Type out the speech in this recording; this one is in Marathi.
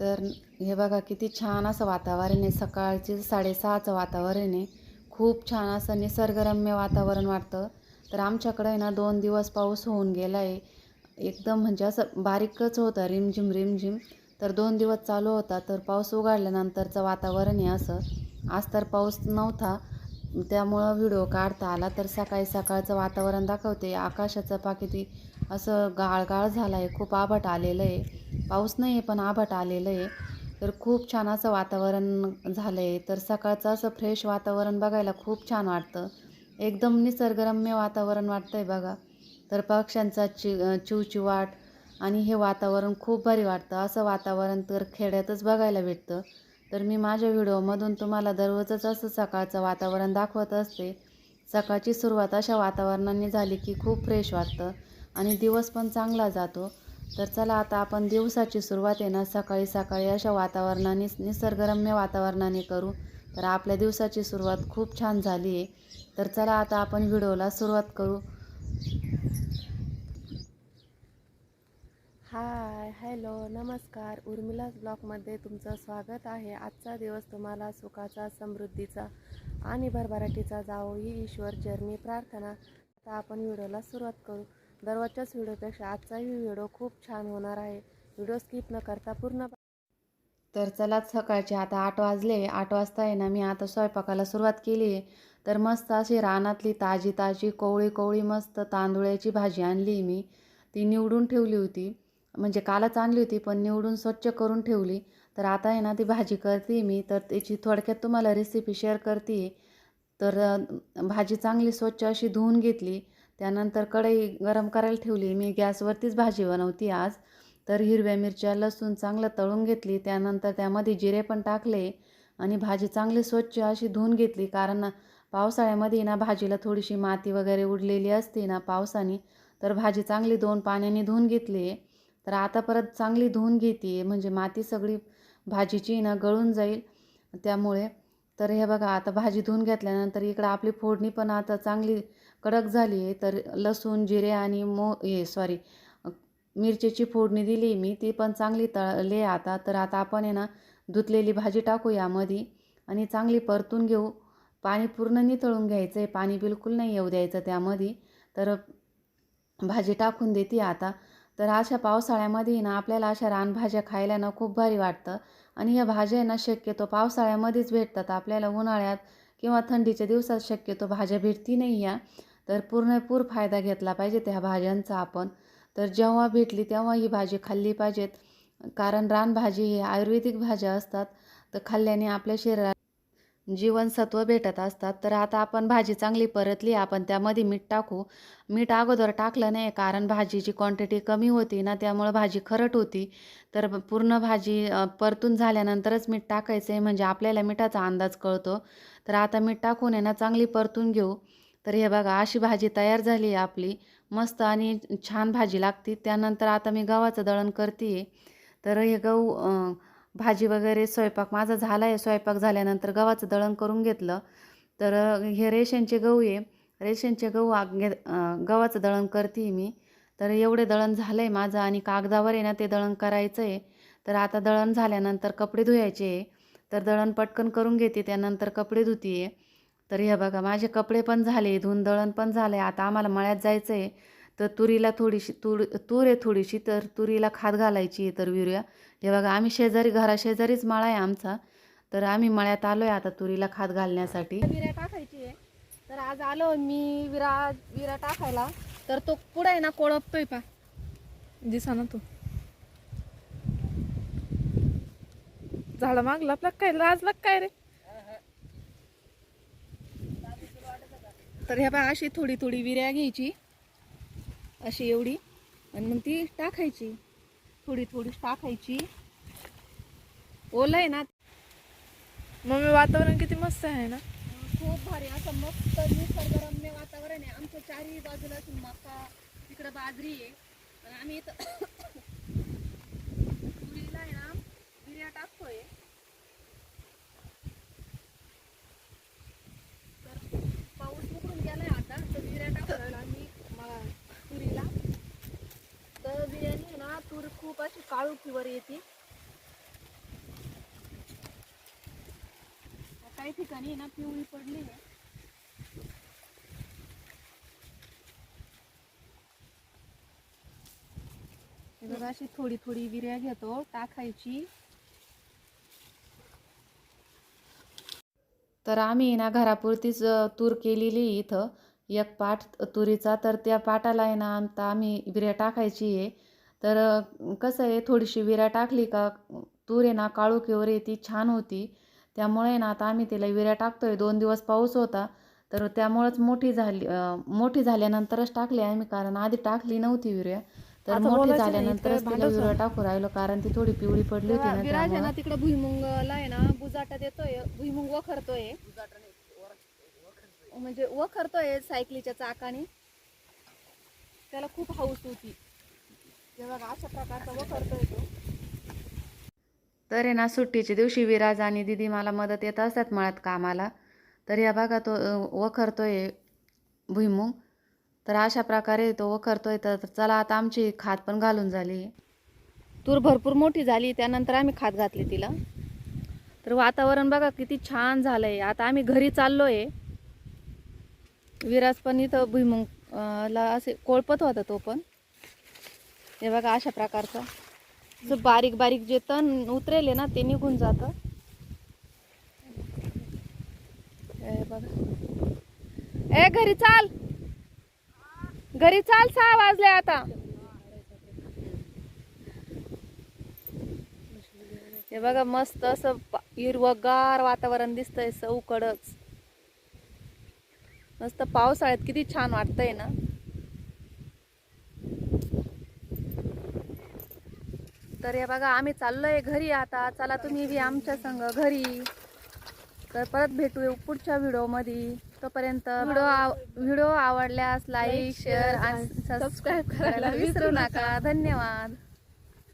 तर हे बघा किती छान असं वातावरण आहे. सकाळचे साडेसहाचं वातावरण आहे. खूप छान असं निसर्गरम्य वातावरण वाटतं. तर आमच्याकडे आहे ना दोन दिवस पाऊस होऊन गेला आहे. एकदम म्हणजे असं बारीकच होतं रिमझिम रिमझिम. तर दोन दिवस चालू होता तर पाऊस उघडल्यानंतरचं वातावरण आहे असं. आज तर पाऊस नव्हता त्यामुळं व्हिडिओ काढता आला. तर सकाळी सकाळचं वातावरण दाखवते. आकाशाचं पा किती असं गाळगाळ झालं आहे खूप आभट आलेलं आहे. पाऊस नाही आहे पण आभट आलेलं आहे. तर खूप छान असं वातावरण झालं आहे तर सकाळचं असं फ्रेश वातावरण बघायला खूप छान वाटतं. एकदम निसर्गरम्य वातावरण वाटतं आहे बघा. तर पक्ष्यांचा चि चिवचिवाट आणि हे वातावरण खूप भारी वाटतं. असं वातावरण तर खेड्यातच बघायला भेटतं. तर मी माझ्या व्हिडिओमधून तुम्हाला दररोजच असं सकाळचं वातावरण दाखवत असते. सकाळची सुरुवात अशा वातावरणाने झाली की खूप फ्रेश वाटतं. आणि दिवस पण चांगला जातो. तर चला आता आपण दिवसाची सुरुवात आहे ना सकाळी सकाळी अशा वातावरणाने निसर्गरम्य वातावरणाने करू. तर आपल्या दिवसाची सुरुवात खूप छान झाली आहे. तर चला आता आपण व्हिडिओला सुरुवात करू. हाय हॅलो नमस्कार. उर्मिलाज ब्लॉगमध्ये तुमचं स्वागत आहे. आजचा दिवस तुम्हाला सुखाचा समृद्धीचा आणि भरभराटीचा जावो ही ईश्वर जर्नी प्रार्थना. आता आपण व्हिडिओला सुरुवात करू. दररोजच्याच व्हिडिओपेक्षा आजचाही व्हिडिओ खूप छान होणार आहे. व्हिडिओ स्किप न करता पूर्ण तर चलाच सकाळचे आता आठ वाजले. आठ वाजता आहे ना मी आता स्वयंपाकाला सुरुवात केली आहे. तर मस्त अशी रानातली ताजी ताजी कोवळी कोवळी मस्त तांदुळ्याची भाजी आणली मी. ती निवडून ठेवली होती. म्हणजे कालच आणली होती पण निवडून स्वच्छ करून ठेवली. तर आता आहे ना ती भाजी करते मी. तर त्याची थोडक्यात तुम्हाला रेसिपी शेअर करते. तर भाजी चांगली स्वच्छ अशी धुवून घेतली. त्यानंतर कढई गरम करायला ठेवली. मी गॅसवरतीच भाजी बनवती आज. तर हिरव्या मिरच्या लसूण चांगलं तळून घेतली. त्यानंतर त्यामध्ये जिरे पण टाकले आणि भाजी चांगली स्वच्छ अशी धुवून घेतली. कारण पावसाळ्यामध्ये ना भाजीला थोडीशी माती वगैरे उडलेली असते ना पावसाने तर भाजी चांगली दोन पाण्याने धुवून घेतली. तर आता परत चांगली धुवून घेते. म्हणजे माती सगळी भाजीची ना गळून जाईल त्यामुळे. तर हे बघा आता भाजी धुवून घेतल्यानंतर इकडं आपली फोडणी पण आता चांगली कडक झाली आहे तर लसूण जिरे आणि मो हे सॉरी मिरचीची फोडणी दिली मी ती पण चांगली तळले आता. तर आता आपण आहे ना धुतलेली भाजी टाकू यामध्ये आणि चांगली परतून घेऊ. पाणी पूर्ण नितळून घ्यायचं आहे पाणी बिलकुल नाही येऊ द्यायचं त्यामध्ये. तर भाजी टाकून देते आता. तर अशा पावसाळ्यामध्ये ना आपल्याला अशा रानभाज्या खायला ना खूप भारी वाटतं. आणि ह्या भाज्या आहे ना शक्यतो पावसाळ्यामध्येच भेटतात. आपल्याला उन्हाळ्यात किंवा थंडीच्या दिवसात शक्यतो भाज्या भेटती नाही या. तर पूर्णपूर फायदा घेतला पाहिजे त्या भाज्यांचा आपण. तर जेव्हा भेटली तेव्हा ही भाजी खाल्ली पाहिजेत. कारण रानभाजी ही आयुर्वेदिक भाज्या असतात. तर खाल्ल्याने आपल्या शरीरात जीवनसत्व भेटत असतात. तर आता आपण भाजी चांगली परतली आपण त्यामध्ये मीठ टाकू. मीठ अगोदर टाकलं नाही कारण भाजीची क्वांटिटी कमी होती ना त्यामुळं भाजी खरट होती. तर पूर्ण भाजी परतून झाल्यानंतरच मीठ टाकायचं आहे म्हणजे आपल्याला मिठाचा अंदाज कळतो. तर आता मीठ टाकून आहे ना चांगली परतून घेऊ. तर हे बघा अशी भाजी तयार झाली आहे आपली. मस्त आणि छान भाजी लागते. त्यानंतर आता मी गव्हाचं दळण करते. तर हे गहू भाजी वगैरे स्वयंपाक माझा झाला आहे स्वयंपाक झाल्यानंतर गव्हाचं दळण करून घेतलं. तर हे रेशनचे गहू आहे. रेशनचे गहू घे गव्हाचं दळण करते मी. तर एवढे दळण झालं आहे माझं आणि कागदावर आहे ना ते दळण करायचं आहे तर आता दळण झाल्यानंतर कपडे धुवायचे आहे. तर दळण पटकन करून घेते. त्यानंतर कपडे धुते आहे तर हे बघा माझे कपडे पण झाले धुवून दळण पण झालं आहे आता आम्हाला मळ्यात जायचं आहे तर तुरीला थोडीशी तूर तूर आहे थोडीशी तर तुरीला खाद घालायची आहे तर विरूया हे बघा आम्ही शेजारी घराशेजारीच मळा आहे आमचा. तर आम्ही मळ्यात आलो आहे आता तुरीला खाद घालण्यासाठी. विरा टाकायची आहे. तर आज आलो मी विरा विरा टाकायला. तर तो पुढे आहे ना कोळपतोय पा. दिसा ना तू. झाड मागला आपला काय लाजला काय रे? तर ह्या बा अशी थोडी थोडी विर्या घ्यायची. अशी एवढी. आणि मग ती टाकायची. थोडी थोडी टाकायची. ओलं आहे ना. मम्मी वातावरण किती मस्त आहे ना? खूप भारी. असं मस्त निसर्गरम्य वातावरण आहे. आमच्या चारही बाजूला मका तिकडं बाजरी आहे. आणि आम्ही इथं अशी काळुकीवर येते. काही ठिकाणी ना पिवळी पडली आहे. अशी थोडी थोडी विर्या घेतो टाकायची. तर आम्ही ना घरापुरतीच तूर केलेली इथं. एक पाठ तुरीचा तर त्या पाटाला आहे ना आता आम्ही विर्या टाकायची आहे. तर कसं आहे थोडीशी विर्या टाकली का तूर आहे ना काळुकीवर येते छान होती. त्यामुळे ना आता आम्ही तिला विर्या टाकतोय. दोन दिवस पाऊस होता. तर त्यामुळंच मोठी झाली मोठी झाल्यानंतरच टाकली आम्ही कारण आधी टाकली नव्हती विर्या तर मोठी झाल्यानंतरच तिला विर्या टाकू राहिलो कारण ती थोडी पिवळी पडली होती ना विराज आहे त्यामुळं. ना तिकडे भुईमुंगला आहे ना बुजाटा देतोय भुईमुंग वखरतोय. म्हणजे वखरतोय सायकलीच्या चाकाने. त्याला खूप हाऊस होती. अशा प्रकारचा वखरतोय तो तर आहे ना सुट्टीच्या दिवशी विराज आणि दिदी मला मदत येत असतात मळ्यात कामाला. तर या बघा तो वखरतोय भुईमुग. तर अशा प्रकारे तो वखरतोय. तर चला आता आमची खात पण घालून झाली. तूर भरपूर मोठी झाली त्यानंतर आम्ही खात घातली तिला. तर वातावरण बघा किती छान झालंय. आता आम्ही घरी चाललोय. विराज पण इथं भुईमुंग ला असे कोळपत होता तो पण. हे बघा अशा प्रकारचं. जो बारीक बारीक जे तण उतरेल ना ते निघून जातं. हे बघा. ए घरी चाल. घरी चाल सहा वाजले आता. हे बघा मस्त असं हिरवगार हिरवंगार वातावरण दिसतंय सौकडच मस्त पावसाळ्यात किती छान वाटतंय ना. तर हे बघा आम्ही चाललोय घरी आता. चला तुम्ही बी आमच्या संग घरी. तर परत भेटू पुढच्या व्हिडिओमध्ये. तोपर्यंत व्हिडिओ व्हिडिओ आवडल्यास लाईक शेअर आणि सबस्क्राईब करायला विसरू नका. धन्यवाद.